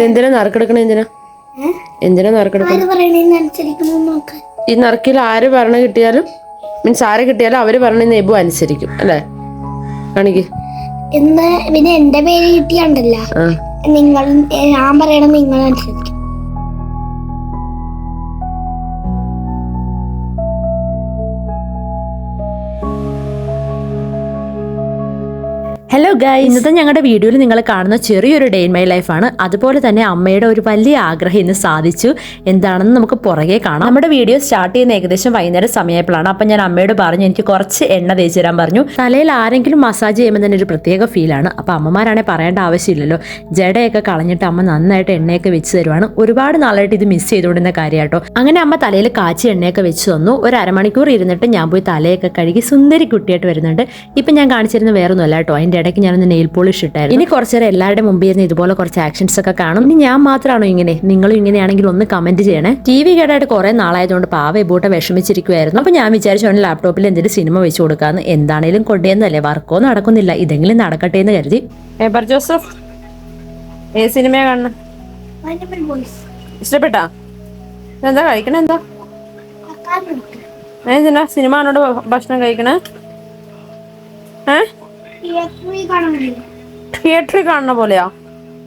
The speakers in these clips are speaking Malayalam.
ഇതെന്തിനാ നറുക്കെടുക്കണേ എന്തിനാ? എന്തിനാ നറുക്കെടുക്കണം? ഈ നറുക്കിൽ ആര് ഭരണ കിട്ടിയാലും മീൻസ് ആരെ കിട്ടിയാലും അവർ പറഞ്ഞ നെബു അനുസരിക്കും അല്ലേ? കാണിക്ക് പിന്നെ എന്റെ പേര് കിട്ടിയാണ്ടല്ല. നിങ്ങൾ ഞാൻ പറയണം നിങ്ങൾ അനുസരിക്കും. ഹലോ ഗായ് ഇന്നത്തെ ഞങ്ങളുടെ വീഡിയോയിൽ നിങ്ങൾ കാണുന്ന ചെറിയൊരു ഡേ ഇൻ മൈ ലൈഫാണ് അതുപോലെ തന്നെ അമ്മയുടെ ഒരു വലിയ ആഗ്രഹം ഇന്ന് സാധിച്ചു. എന്താണെന്ന് നമുക്ക് പുറകെ കാണാം. നമ്മുടെ വീഡിയോ സ്റ്റാർട്ട് ചെയ്യുന്ന ഏകദേശം വൈകുന്നേരം സമയപ്പോഴാണ് അപ്പം ഞാൻ അമ്മയോട് പറഞ്ഞു എനിക്ക് കുറച്ച് എണ്ണ തേച്ച് തരാൻ പറഞ്ഞു. തലയിൽ ആരെങ്കിലും മസാജ് ചെയ്യുമ്പോൾ തന്നെ ഒരു പ്രത്യേക ഫീലാണ് അപ്പോൾ അമ്മമാരാണെ പറയേണ്ട ആവശ്യമില്ലല്ലോ. ജടയൊക്കെ കളഞ്ഞിട്ട് അമ്മ നന്നായിട്ട് എണ്ണയൊക്കെ വെച്ച് തരുവാണ്. ഒരുപാട് നാളായിട്ട് ഇത് മിസ് ചെയ്തുകൊണ്ടിരുന്ന കാര്യമാട്ടോ അങ്ങനെ അമ്മ തലയിൽ കാച്ചി എണ്ണയൊക്കെ വെച്ച് തന്നു. ഒരു അരമണിക്കൂർ ഇരുന്നിട്ട് ഞാൻ പോയി തലയൊക്കെ കഴുകി സുന്ദരി കുട്ടിയായിട്ട് വരുന്നുണ്ട്. ഇപ്പം ഞാൻ കാണിച്ചിരുന്ന വേറൊന്നുമല്ല കേട്ടോ. അതിന്റെ ഞാനൊന്ന് നെയിൽ പോളിഷ് ഇട്ടായിരുന്നു. ഇനി കുറച്ച് നേരം എല്ലാവരുടെ മുമ്പിൽ ഇരുന്ന് ഇതുപോലെ കുറച്ച് ആക്ഷൻസ് ഒക്കെ കാണും. ഇനി ഞാൻ മാത്രമാണോ ഇങ്ങനെ? നിങ്ങളും ഇങ്ങനെയാണെങ്കിൽ ഒന്ന് കമന്റ് ചെയ്യണേ. ടി വി കേടായിട്ട് കുറെ നാളായതുകൊണ്ട് പാവ ഇബൂട്ട വിഷമിച്ചിരിക്കുമായിരുന്നു അപ്പൊ ഞാൻ വിചാരിച്ചു അവന് ലാപ്ടോപ്പിൽ എന്തെങ്കിലും സിനിമ വെച്ച് കൊടുക്കാന്ന്. എന്താണേലും കൊണ്ടേന്നല്ലേ വർക്കോ നടക്കുന്നില്ല. ഇതെങ്കിലും നടക്കട്ടെ എന്ന് കരുതി. എബർ ജോസഫ്. ഇഷ്ടപ്പെട്ടാ? എന്താ കഴിക്കണേ? എന്താ. ഏ സിനിമ ഭക്ഷണം കഴിക്കണേ? ഏ? തിയേറ്ററിൽ കാണുന്ന പോലെയാ?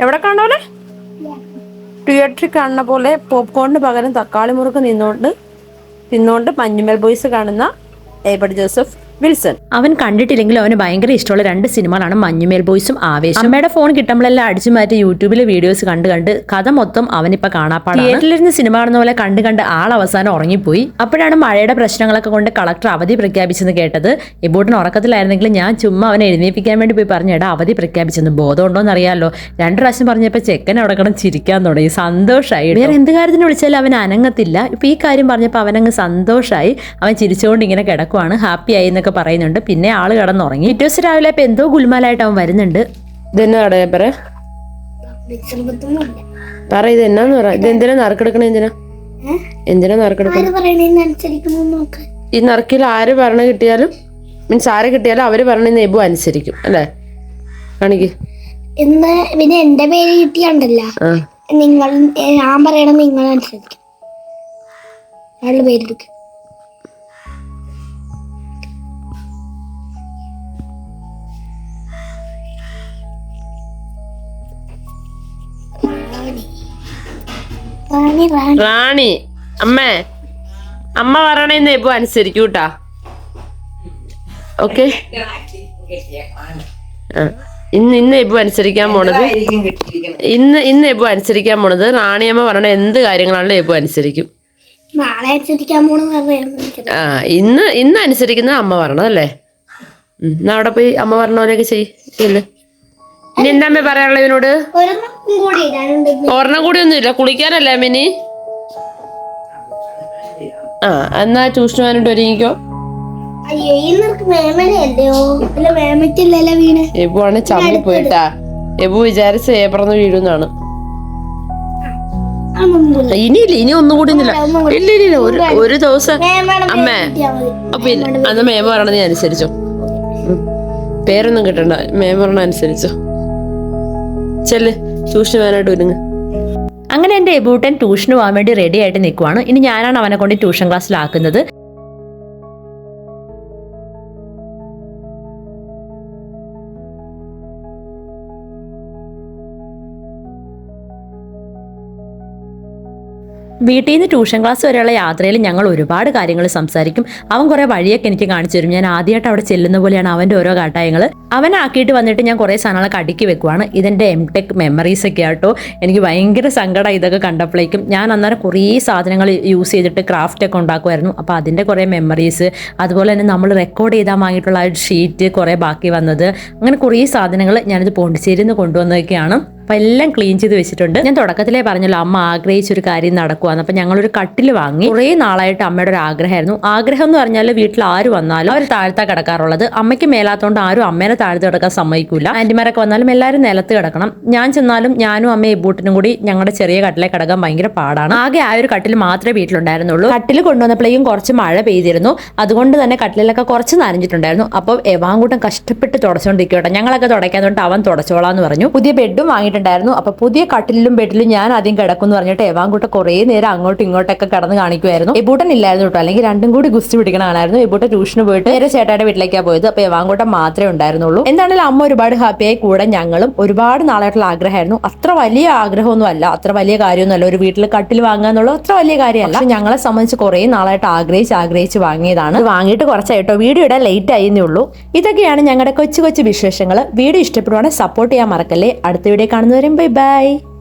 എവിടെ കാണുന്ന പോലെ? തിയേറ്ററിൽ കാണുന്ന പോലെ പോപ്കോണിന് പകരം തക്കാളി മുറുക്ക് നിന്നുകൊണ്ട് തിന്നുകൊണ്ട് മഞ്ഞുമൽ ബോയ്സ് കാണുന്ന ഏബഡ് ജോസഫ് വിൽസൺ. അവൻ കണ്ടിട്ടില്ലെങ്കിലും അവന് ഭയങ്കര ഇഷ്ടമുള്ള രണ്ട് സിനിമകളാണ് മഞ്ഞുമേൽ ബോയ്സും ആവേശം. അമ്മയുടെ ഫോൺ കിട്ടുമ്പോഴെല്ലാം അടിച്ചു മാറ്റി യൂട്യൂബിലെ വീഡിയോസ് കണ്ട് കണ്ട് കഥ മൊത്തം അവനിപ്പോ കാണാപ്പാടാണ്. തിയേറ്ററിലിരുന്ന് സിനിമ കാണുന്ന പോലെ കണ്ട് കണ്ട് ആൾ അവസാനം ഉറങ്ങിപ്പോയി. അപ്പോഴാണ് മഴയുടെ പ്രശ്നങ്ങളൊക്കെ കൊണ്ട് കളക്ടർ അവധി പ്രഖ്യാപിച്ചെന്ന് കേട്ടത്. ഇബോട്ടിന് ഉറക്കത്തിലായിരുന്നെങ്കിൽ ഞാൻ ചുമ്മാ അവനെ എഴുന്നേൽപ്പിക്കാൻ വേണ്ടി പോയി പറഞ്ഞു എടാ അവധി പ്രഖ്യാപിച്ചെന്ന് ബോധമുണ്ടോന്ന് അറിയാമല്ലോ രണ്ടു പ്രാവശ്യം പറഞ്ഞപ്പോൾ ചെക്കൻ അവിടെ കിടന്ന് ചിരിക്കാൻ തുടങ്ങി. സന്തോഷമായി വേറെ എന്ത് കാര്യത്തിന് വിളിച്ചാലും അവൻ അനങ്ങത്തില്ല. ഇപ്പൊ ഈ കാര്യം പറഞ്ഞപ്പോൾ അവനങ്ങ് സന്തോഷമായി അവൻ ചിരിച്ചുകൊണ്ട് ഇങ്ങനെ കിടക്കുവാണ്. ഹാപ്പി ആയി എന്നൊക്കെ പറയുന്നുണ്ട്. പിന്നെ ആൾ കിടന്നുറങ്ങി. പിറ്റേ ദിവസം രാവിലെ ഇപ്പൊ എന്തോ ഗുൽമാലായിട്ട് അവൻ വരുന്നുണ്ട്. ഇതെന്നാ കടയാ പറ. പറ ഇത് എന്നാന്ന് പറ. ഇത് എന്തിനാ നറുക്കെടുക്കണ എന്തിനാ? എന്തിനാ നറുക്കെടുക്കണേ? ഈ നറുക്കിൽ ആര് ഭരണ കിട്ടിയാലും മീൻസ് ആരെ കിട്ടിയാലും അവർ പറഞ്ഞ നെബു അനുസരിക്കും അല്ലേ? കാണിക്ക്. ഇന്ന് പിന്നെ എന്റെ പേര് കിട്ടിയാണ്ടല്ല. നിങ്ങൾ ഞാൻ പറയണത് നിങ്ങൾ അനുസരിക്കും. അയാളുടെ പേരെടുക്ക് റാണി അമ്മേ. അമ്മ പറയണേന്ന് ഇപ്പൊ അനുസരിക്കും കേട്ടാ ഓക്കെ ഇന്ന് ഇന്ന് ഇപ്പൊ അനുസരിക്കാൻ പോണത്. ഇന്ന് ഇന്ന് ഇപ്പൊ അനുസരിക്കാൻ പോണത്. റാണിയമ്മ പറയണ എന്ത് കാര്യങ്ങളാണല്ലോ ഇപ്പൊ അനുസരിക്കും. ആ ഇന്ന് ഇന്ന് അനുസരിക്കുന്ന അമ്മ പറഞ്ഞതല്ലേ എന്നാ അവിടെ പോയി അമ്മ പറഞ്ഞ പോലെയൊക്കെ ചെയ്യില്ലേ? ഇനി എന്താ അമ്മ പറയാനുള്ള ഇവനോട് ഒരെണ്ണം കൂടി ഒന്നുമില്ല കുളിക്കാനല്ലേ മിനി ആ എന്നാ ട്യൂഷൻ ഒരുങ്ങിക്കോ. എബുവാണ് ചമ്മി പോയിട്ടാ. എബു വിചാരിച്ച ഏപ്പറന്ന് വീഴുന്നാണ്. ഇനിയില്ല ഇനി ഒന്നും കൂടി ഇല്ല ഇല്ല ഇല്ല ഒരു ഒരു ദിവസം അമ്മേ. അപ്പൊ അന്ന് മേമ പറയണത് ഞാൻ അനുസരിച്ചോ. പേരൊന്നും കിട്ടണ്ട. മേമ പറഞ്ഞ അനുസരിച്ചോ ചെല്ല് ട്യൂഷൻ പോകാനായിട്ട് ഒരുങ്ങ്. അങ്ങനെ എന്റെ എബൂട്ടൻ ട്യൂഷന് പോകാൻ വേണ്ടി റെഡി ആയിട്ട് നിൽക്കുവാണ്. ഇനി ഞാനാണ് അവനെ കൊണ്ട് ട്യൂഷൻ ക്ലാസ്സിലാക്കുന്നത് വീട്ടിൽ നിന്ന് ട്യൂഷൻ ക്ലാസ് വരെയുള്ള യാത്രയിൽ ഞങ്ങൾ ഒരുപാട് കാര്യങ്ങൾ സംസാരിക്കും. അവൻ കുറേ വഴിയൊക്കെ എനിക്ക് കാണിച്ചു തരും. ഞാൻ ആദ്യമായിട്ട് അവിടെ ചെല്ലുന്ന പോലെയാണ് അവന്റെ ഓരോ കാട്ടായങ്ങൾ. അവനാക്കിയിട്ട് വന്നിട്ട് ഞാൻ കുറേ സാധനങ്ങളൊക്കെ അടുക്കി വെക്കുവാണ്. ഇതെന്റെ എം ടെക് മെമ്മറീസ് ഒക്കെ ആട്ടോ. എനിക്ക് ഭയങ്കര സങ്കടം ഇതൊക്കെ കണ്ടപ്പോഴേക്കും ഞാൻ അന്നേരം കുറേ സാധനങ്ങൾ യൂസ് ചെയ്തിട്ട് ക്രാഫ്റ്റ് ഒക്കെ ഉണ്ടാക്കുമായിരുന്നു. അപ്പോൾ അതിന്റെ കുറേ മെമ്മറീസ് അതുപോലെ തന്നെ നമ്മൾ റെക്കോർഡ് ചെയ്താൽ വാങ്ങിയിട്ടുള്ള ഷീറ്റ് കുറേ ബാക്കി വന്നത്. അങ്ങനെ കുറേ സാധനങ്ങൾ ഞാനിത് പോണ്ടിച്ചേരിയിൽ നിന്ന് കൊണ്ടുവന്നതൊക്കെയാണ്. അപ്പം എല്ലാം ക്ലീൻ ചെയ്ത് വെച്ചിട്ടുണ്ട്. ഞാൻ തുടക്കത്തിലേ പറഞ്ഞല്ലോ അമ്മ ആഗ്രഹിച്ചൊരു കാര്യം നടക്കുവാന്ന്. അപ്പം ഞങ്ങളൊരു കട്ടിൽ വാങ്ങി കുറേ നാളായിട്ട് അമ്മയുടെ ഒരു ആഗ്രഹമായിരുന്നു. ആഗ്രഹം എന്ന് പറഞ്ഞാൽ വീട്ടിൽ ആര് വന്നാലും അവർ താഴ്ത്താ കിടക്കാറുള്ളത്. അമ്മയ്ക്ക് മേലാത്തോണ്ട് ആരും അമ്മേനെ താഴ്ത്ത് കിടക്കാൻ സമ്മതിക്കില്ല ആന്റിമാരൊക്കെ വന്നാലും എല്ലാവരും നിലത്ത് കിടക്കണം. ഞാൻ ചെന്നാലും ഞാനും അമ്മയും ബൂട്ടിനും കൂടി ഞങ്ങളുടെ ചെറിയ കട്ടിലെ കിടക്കാൻ ഭയങ്കര പാടാണ്. ആകെ ആ ഒരു കട്ടിൽ മാത്രമേ വീട്ടിലുണ്ടായിരുന്നുള്ളൂ. കട്ടിൽ കൊണ്ടുവന്നപ്പോഴേക്കും കുറച്ച് മഴ പെയ്തിരുന്നു. അതുകൊണ്ട് തന്നെ കട്ടിലൊക്കെ കുറച്ച് നനഞ്ഞിട്ടുണ്ടായിരുന്നു. അപ്പോൾ എവാങ്കൂട്ടം കഷ്ടപ്പെട്ട് തുടച്ചുകൊണ്ടിരിക്കട്ടെ ഞങ്ങളൊക്കെ തുടയ്ക്കാൻ തൊട്ട് അവൻ തുടച്ചോളാന്ന് പറഞ്ഞു. പുതിയ ബെഡും വാങ്ങിയിട്ടുണ്ടായിരുന്നു അപ്പൊ പുതിയ കട്ടിലും ബെഡിലും ഞാൻ ആദ്യം കിടക്കും എന്ന് പറഞ്ഞിട്ട് എവാങ്കൂട്ടം കുറേ നേരം അങ്ങോട്ടും ഇങ്ങോട്ടൊക്കെ കടന്ന് കാണിക്കുമായിരുന്നു എബൂട്ടൻ ഇല്ലായിരുന്നു കേട്ടോ. അല്ലെങ്കിൽ രണ്ടും കൂടി ഗുസ്തി പിടിക്കണമായിരുന്നു എബൂട്ടൻ ട്യൂഷന് പോയിട്ട് നേരെ ചേട്ടായുടെ വീട്ടിലേക്കാണ് പോയത്. അപ്പൊ എവാങ്കൂട്ടം മാത്രമേ ഉണ്ടായിരുന്നുള്ളൂ. എന്താണെങ്കിലും അമ്മ ഒരുപാട് ഹാപ്പിയായി കൂടെ ഞങ്ങളും ഒരുപാട് നാളായിട്ടുള്ള ആഗ്രഹമായിരുന്നു. അത്ര വലിയ ആഗ്രഹമൊന്നും അല്ല അത്ര വലിയ കാര്യമൊന്നുമല്ല. ഒരു വീട്ടിൽ കട്ടിൽ വാങ്ങുക എന്നുള്ളത് അത്ര വലിയ കാര്യമല്ല. ഞങ്ങളെ സംബന്ധിച്ച് കുറേ നാളായിട്ട് ആഗ്രഹിച്ച് ആഗ്രഹിച്ച് വാങ്ങിയതാണ്. വാങ്ങിയിട്ട് കുറച്ചായിട്ടോ വീഡിയോ ഇടാൻ ലേറ്റ് ആയിരുന്നേ ഉള്ളൂ. ഇതൊക്കെയാണ് ഞങ്ങളുടെ കൊച്ചു കൊച്ചു വിശേഷങ്ങൾ വീഡിയോ ഇഷ്ടപ്പെടുവാണെങ്കിൽ സപ്പോർട്ട് ചെയ്യാൻ മറക്കല്ലേ. അടുത്ത വീഡിയോ കാണുന്നവരും ബൈ ബൈ.